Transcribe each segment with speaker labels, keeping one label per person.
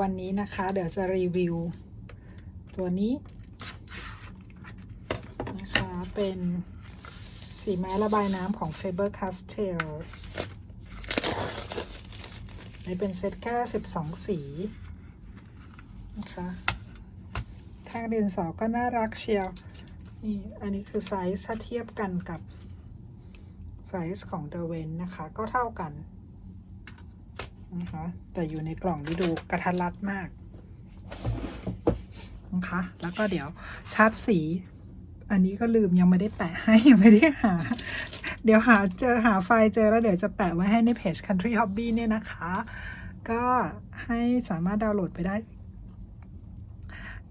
Speaker 1: วันนี้นะคะ เดี๋ยวจะรีวิว ตัวนี้ นะคะเป็นสีไม้ระบายน้ำของ Faber Castell นี่เป็นเซตแค่12 สี นะคะทางดินสอก็น่ารักเชียว นี่ อันนี้คือไซส์ถ้าเทียบกันกับไซส์ของเดเวนนะคะ ก็เท่ากัน นะคะ แต่อยู่ในกล่องที่ดูกระทัดรัดมากนะคะ แล้วก็เดี๋ยวชาร์จสี อันนี้ก็ลืมยังไม่ได้แปะให้ยังไม่ได้หา เดี๋ยวหาเจอหาไฟล์เจอแล้วเดี๋ยวจะแปะไว้ให้ในเพจ Country Hobby เนี่ยนะคะ ก็ให้สามารถดาวน์โหลดไปได้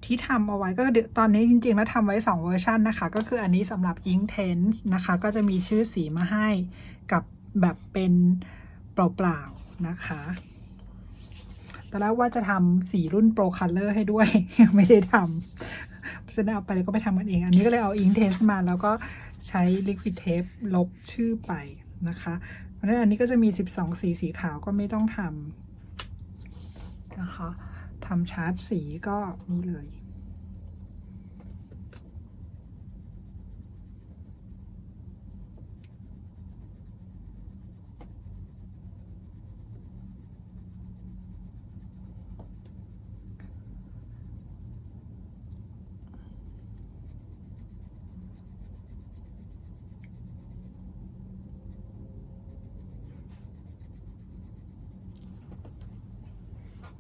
Speaker 1: ที่ทำเอาไว้ก็ตอนนี้จริงๆ แล้วทำไว้ 2 เวอร์ชันนะคะ ก็คืออันนี้สำหรับ Ink Tense นะคะ ก็จะมีชื่อสีมาให้กับแบบเป็นเปล่าๆ นะคะตอนแรกว่าจะทำสีรุ่น Pro Color ให้ด้วย ยังไม่ได้ทำฉะนั้นเอาไปแล้วก็ไปทำกันเอง อันนี้ก็เลยเอา Ink Tense มาแล้วก็ใช้ Liquid Tape ลบชื่อไปนะคะเพราะฉะนั้นอันนี้ก็จะมี 12 สีสีขาวก็ไม่ต้องทำนะคะทำชาร์จสีก็นี่เลย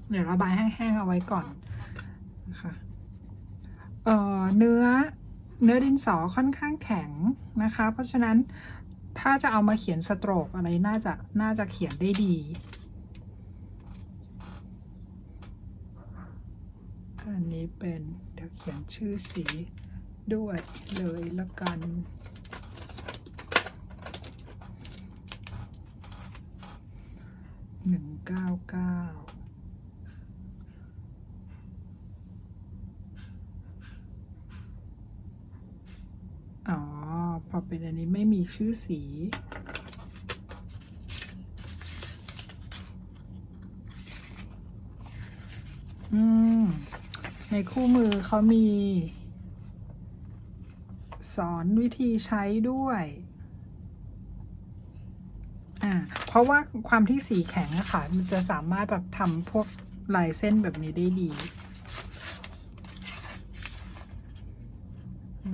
Speaker 1: เดี๋ยวระบายแห้งๆเอาไว้ก่อนนะคะเอ่อเนื้อเนื้อดินสอค่อนข้างแข็งนะคะ เพราะฉะนั้นถ้าจะเอามาเขียนสโตรกอะไรน่าจะน่าจะเขียนได้ดีอันนี้เป็นเดี๋ยวเขียนชื่อสีด้วยเลยละกันหนึ่งเก้าเก้า อ๋อ พอ เป็นอันนี้ไม่มีชื่อสี อืม ในคู่มือเขามี สอนวิธีใช้ด้วยอ่าเพราะว่าความที่สีแข็งอะค่ะ มันจะสามารถแบบทำพวกลายเส้นแบบนี้ได้ดี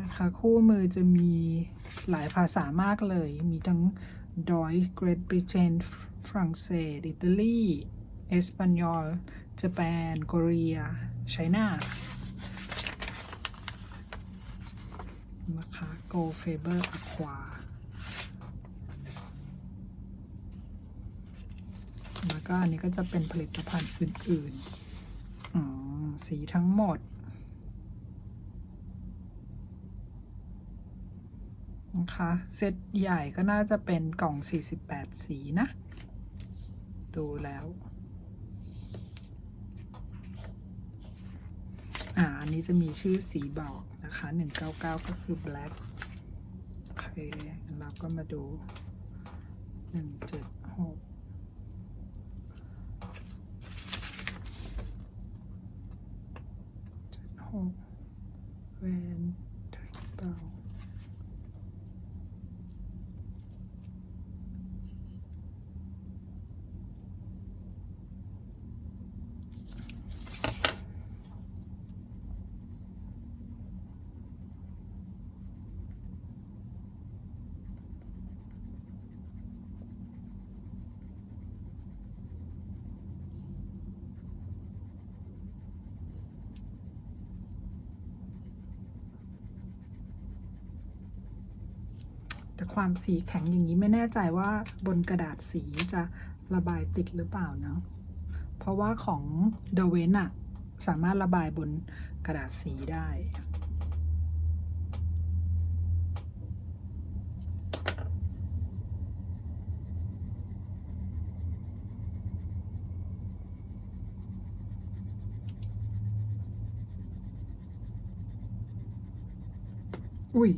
Speaker 1: นะคะคู่มือจะมี หลายภาษามากเลย มีทั้งดอยเกร t บริเตนฝรั่งเศส อิตาลีเอสปันยอลญี่ปุ่นเกาหลีไชน่านะคะ Go Faber Aqua แล้วก็อันนี้ก็จะเป็นผลิตภัณฑ์อื่นๆอ๋อสีทั้งหมด นะคะ เซตใหญ่ก็น่าจะเป็นกล่อง 48 สีนะ ดูแล้ว อ่า อันนี้จะมีชื่อสีบอกนะคะ 199 ก็คือ black โอเคเราก็มาดู 176 76แวนไทยเปล่า แต่ความสีแข็งอย่างนี้ไม่แน่ใจว่าบนกระดาษสีจะระบายติดหรือเปล่าเนาะเพราะว่าของเดเวนอะสามารถระบายบนกระดาษสีได้อุ้ย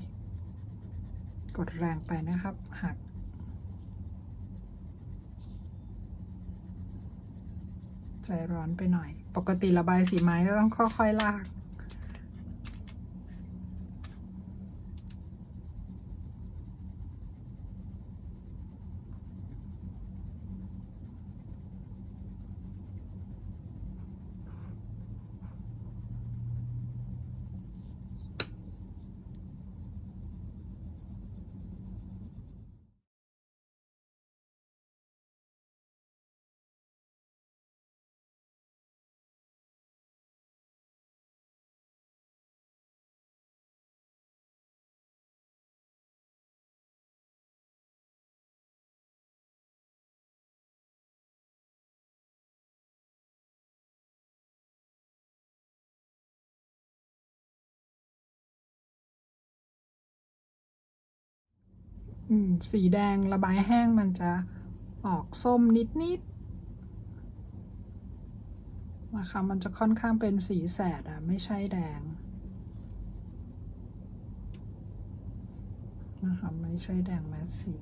Speaker 1: กดแรงไปนะครับหักใจร้อนไปหน่อย ปกติระบายสีไม้ก็ต้องค่อยๆลาก สีแดงระบายแห้งมันจะออกส้มนิดๆนะคะมันจะค่อนข้างเป็นสีแสดอะไม่ใช่แดงนะคะไม่ใช่แดงแมสสี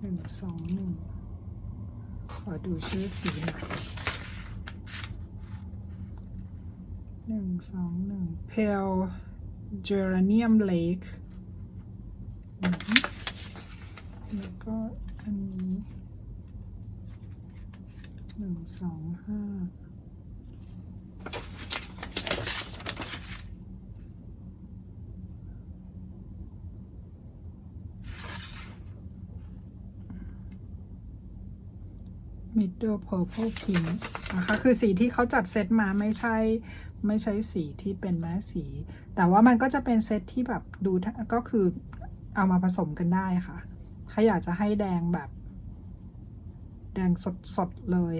Speaker 1: หนึ่งสองหนึ่งขอดูชื่อสีหน่อยหนึ่งสองหนึ่ง Pale Geranium Lake แล้วก็อันนี้หนึ่งสองห้ามิดเดิลเพอร์เพลพิงนะคะคือสีที่เขาจัดเซตมาไม่ใช่ไม่ใช่สีที่เป็นแม้สี แต่ว่ามันก็จะเป็นเซตที่แบบดูก็คือ เอามาผสมกันได้ค่ะ ถ้าอยากจะให้แดงแบบ แดงสดๆเลย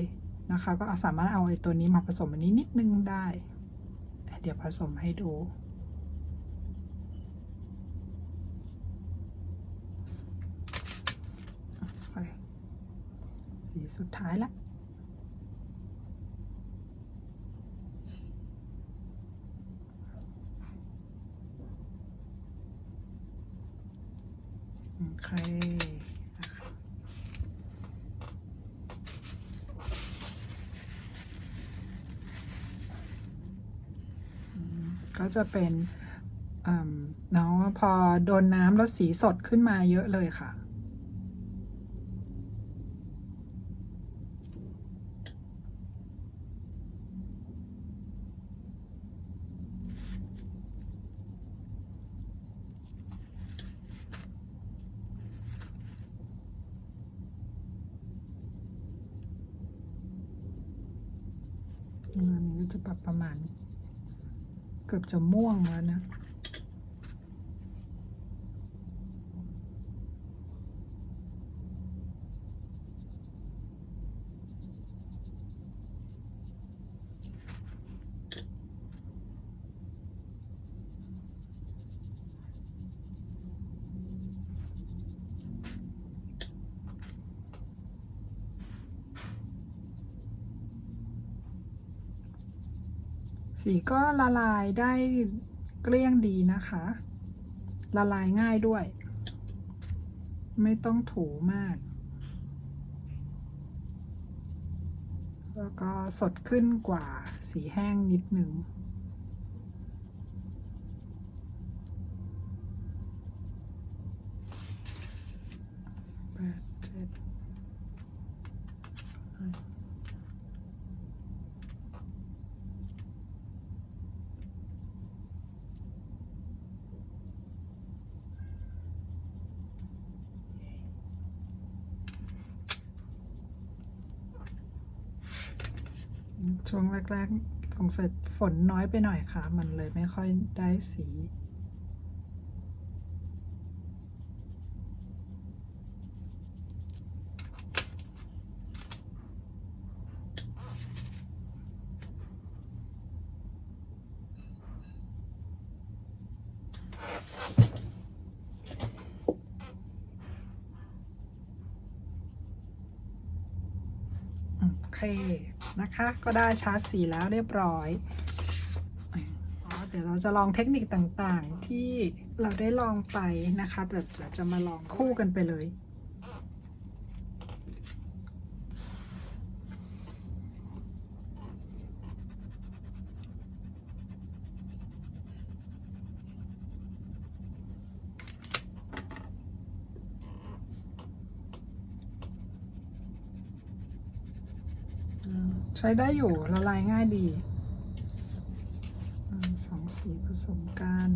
Speaker 1: นะคะ ก็สามารถเอาไอ้ตัวนี้มาผสมอันนี้นิดนึงได้ เดี๋ยวผสมให้ดู สีสุดท้ายละ เคนะคะก็จะเป็นเนาะพอโดนน้ำแล้วสีสดขึ้นมาเยอะเลยค่ะ อันนี้ก็จะ ประมาณ เกือบจะม่วงแล้วนะ สีก็ละลายได้เกลี้ยงดีนะคะ ละลายง่ายด้วย ไม่ต้องถูมาก แล้วก็สดขึ้นกว่าสีแห้งนิดหนึ่งแปดเจ็ด ช่วงแรกๆสงสัยฝนน้อยไปหน่อยค่ะ มันเลยไม่ค่อยได้สี เคนะคะ ก็ได้ชาร์จสีแล้วเรียบร้อยเดี๋ยวเราจะลองเทคนิคต่างๆ ที่เราได้ลองไปนะคะเดี๋ยวเราจะมาลองคู่กันไปเลย ใช้ได้อยู่ละลายง่ายดีสองสีผสมกัน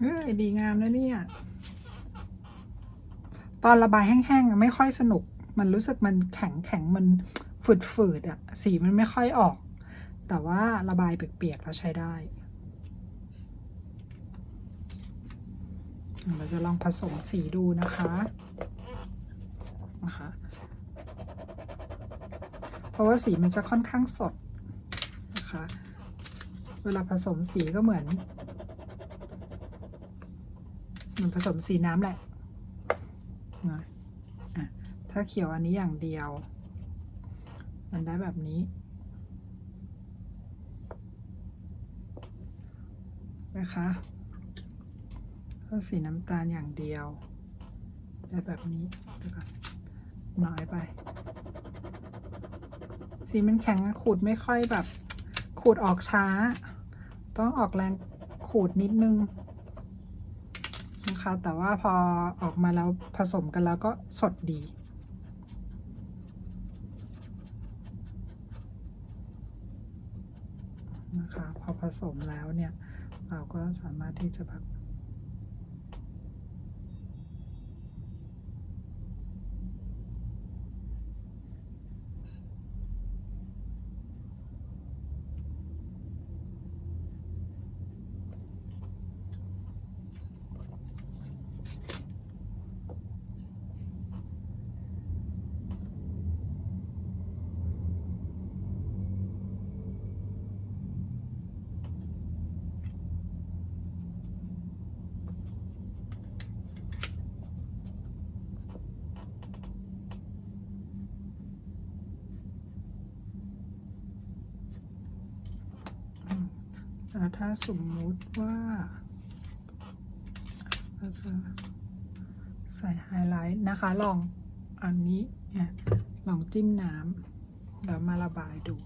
Speaker 1: เอ้ยดีงามนะเนี่ย ตอนระบายแห้งๆไม่ค่อยสนุก มันรู้สึกมันแข็งแข็งมันฝืดๆอะสีมันไม่ค่อยออก แต่ว่าระบายเปียกๆแล้วใช้ได้เราจะลองผสมสีดูนะคะนะคะ เพราะว่าสีมันจะค่อนข้างสดนะคะ เวลาผสมสีก็เหมือน มือนผสมสีน้ำแหละนะถ้าเขียวอันนี้อย่างเดียว มันได้แบบนี้นะคะถ้าสีน้ำตาลอย่างเดียว ได้แบบนี้เดี๋ยวก่อนน้อยไป สีมันแข็งขูดไม่ค่อยแบบ ขูดออกช้า ต้องออกแรงขูดนิดนึง แต่ว่าพอออกมาแล้วผสมกันแล้วก็สดดี นะคะ พอผสมแล้วเนี่ย เราก็สามารถที่จะแบบ ถ้าสมมุติว่าเราจะใส่ไฮไลท์นะคะ ลองอันนี้เนี่ยลองจิ้มน้ำแล้วมาระบายดู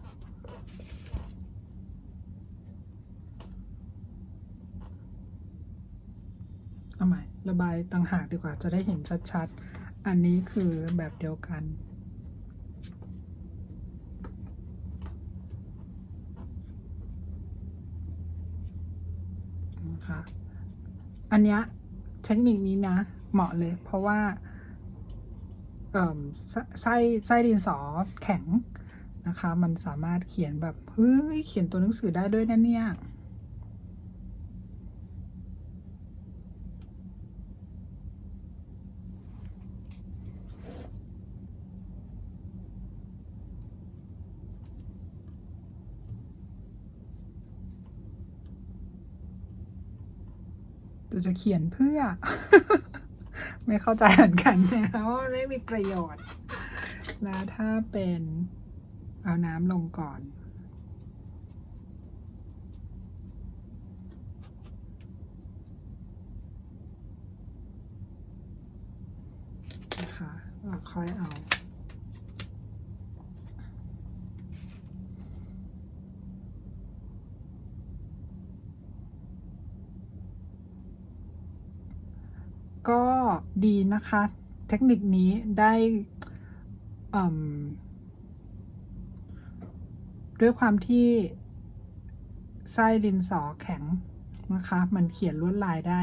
Speaker 1: เอาใหม่ ระบายต่างหากดีกว่าจะได้เห็นชัดๆ อันนี้คือแบบเดียวกัน นะคะ อันเนี้ยเทคนิคนี้นะ เหมาะเลย เพราะว่าไสไส้ไส้ดินสอแข็งนะคะ มันสามารถเขียนแบบเฮ้ยเขียนตัวหนังสือได้ด้วยนะเนี่ย แต่จะเขียนเพื่อ ไม่เข้าใจเหมือนกันนะคะว่าไม่มีประโยชน์ แล้วถ้าเป็นเอาน้ำลงก่อน นะคะค่อยเอา ก็ดีนะคะ เทคนิคนี้ได้ด้วยความที่ไส้ดินสอแข็งนะคะ มันเขียนลวดลายได้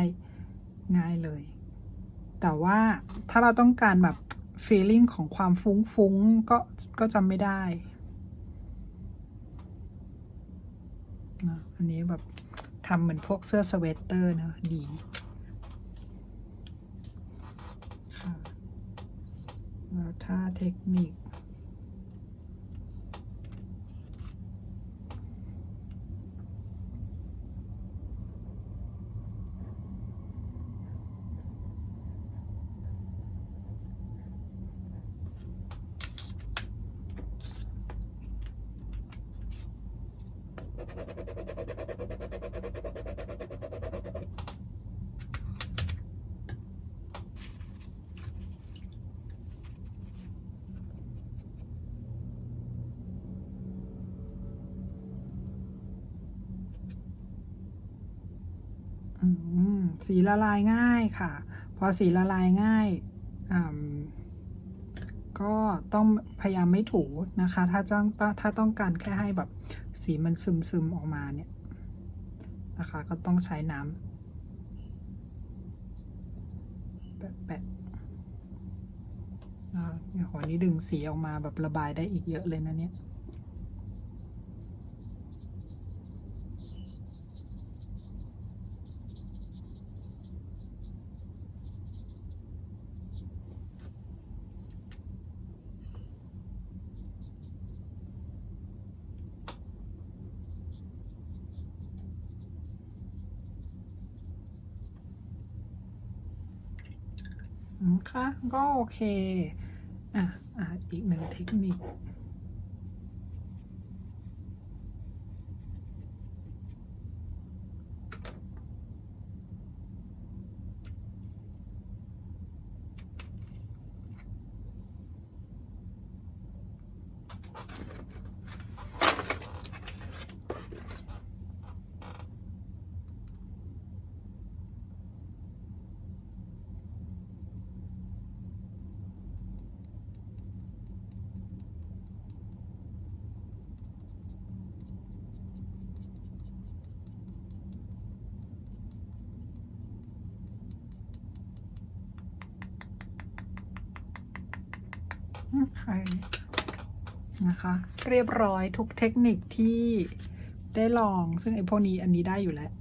Speaker 1: ง่ายเลย แต่ว่าถ้าเราต้องการแบบ feeling ของความฟุ้งๆ ก็ก็จำไม่ได้นะอันนี้แบบทำเหมือนพวกเสื้อสเวตเตอร์เนอะดี ค่ะ แล้วท่าเทคนิค สีละลายง่ายค่ะ พอสีละลายง่าย ก็ต้องพยายามไม่ถูนะคะ ถ้าต้องถ้าต้องการแค่ให้แบบสีมันซึมซึมออกมาเนี่ยนะคะ ก็ต้องใช้น้ำแปะๆอ่าเนี่ยหัวนี้ดึงสีออกมาแบบระบายได้อีกเยอะเลยนะเนี่ย คะ ก็โอเค อะอะอีกหนึ่งเทคนิค นะคะ เรียบร้อยทุกเทคนิคที่ได้ลองซึ่งไอ้พวกนี้อันนี้ได้อยู่แล้ว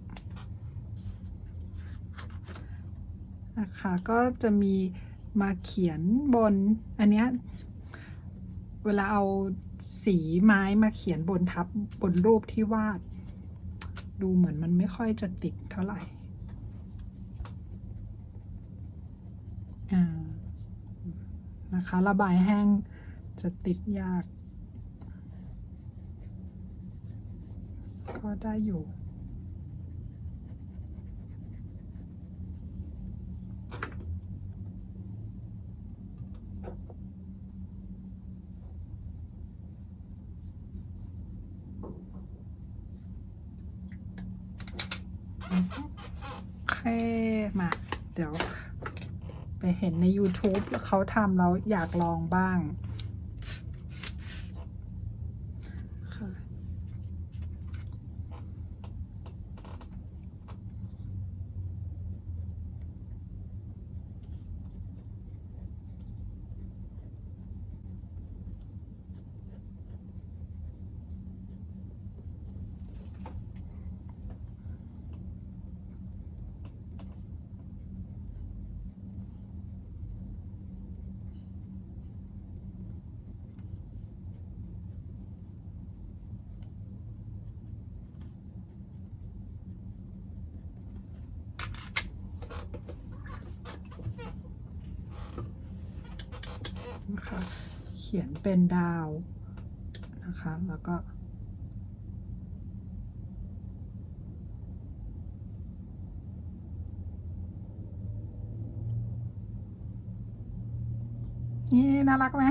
Speaker 1: นะคะก็จะมีมาเขียนบนอันเนี้ยเวลาเอาสีไม้มาเขียนบนทับบนรูปที่วาด ดูเหมือนมันไม่ค่อยจะติดเท่าไหร่นะคะระบายแห้ง จะติดยาก ก็ได้อยู่ โอเค มา เดี๋ยว ไปเห็นใน YouTube แล้วเขาทำแล้วอยากลองบ้าง นะคะ เขียนเป็นดาวนะคะ แล้วก็ นี่น่ารักไหม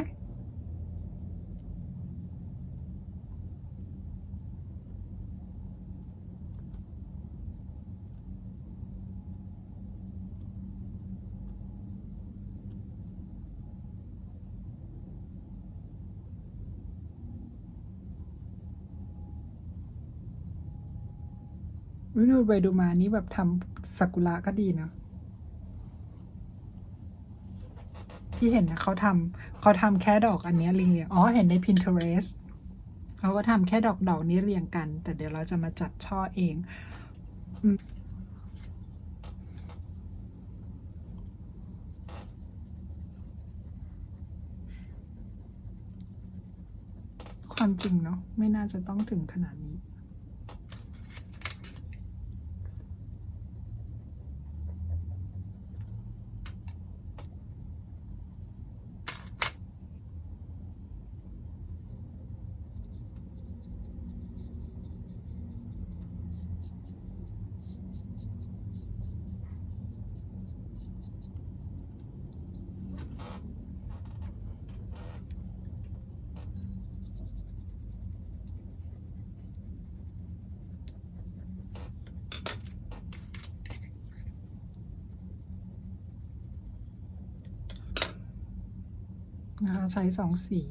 Speaker 1: วิดูไปดูมานี่แบบทำซากุระก็ดีนะที่เห็นนะเขาทำเขาทำแค่ดอกอันนี้เรียงเรียงอ๋อเห็นใน Pinterest เขาก็ทำแค่ดอกดอกนี้เรียงกัน แต่เดี๋ยวเราจะมาจัดช่อเองความจริงเนาะไม่น่าจะต้องถึงขนาดนี้ ใช้สองสี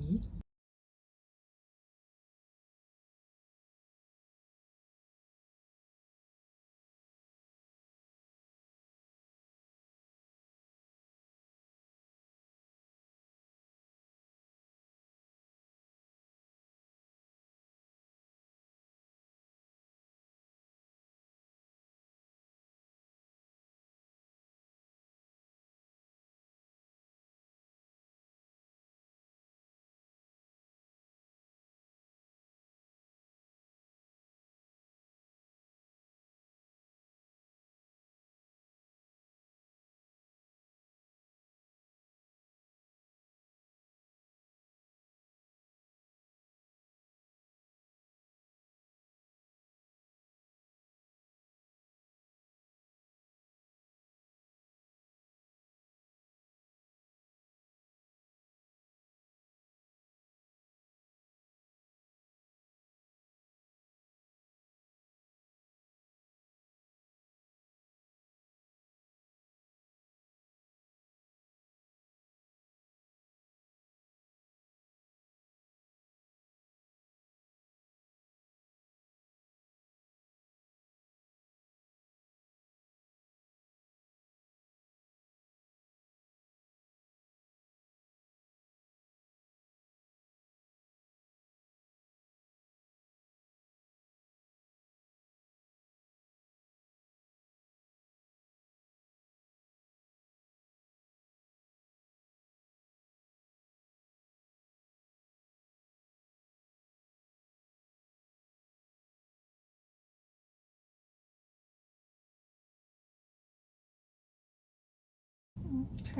Speaker 1: เค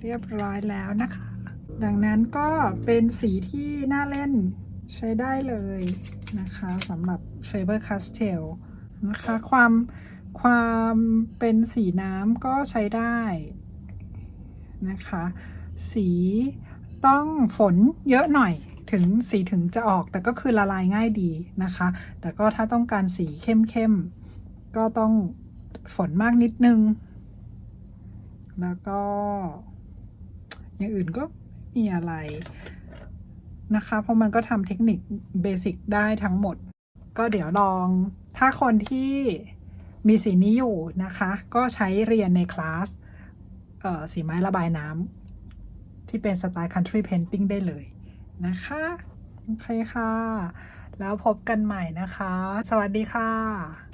Speaker 1: เรียบร้อยแล้วนะคะ ดังนั้นก็เป็นสีที่น่าเล่นใช้ได้เลยนะคะสำหรับ Faber Castell นะคะความความเป็นสีน้ำก็ใช้ได้นะคะ สีต้องฝนเยอะหน่อยถึงสีถึงจะออกแต่ก็คือละลายง่ายดีนะคะ แต่ก็ถ้าต้องการสีเข้มๆ ก็ต้องฝนมากนิดนึง แล้วก็ อย่างอื่นก็ไม่มีอะไรนะคะ เพราะมันก็ทำเทคนิคเบสิกได้ทั้งหมด ก็เดี๋ยวลอง ถ้าคนที่มีสีนี้อยู่นะคะ ก็ใช้เรียนในคลาสสีไม้ระบายน้ำที่เป็นสไตล์ country painting ได้เลยนะคะ โอเคค่ะ แล้วพบกันใหม่นะคะ สวัสดีค่ะ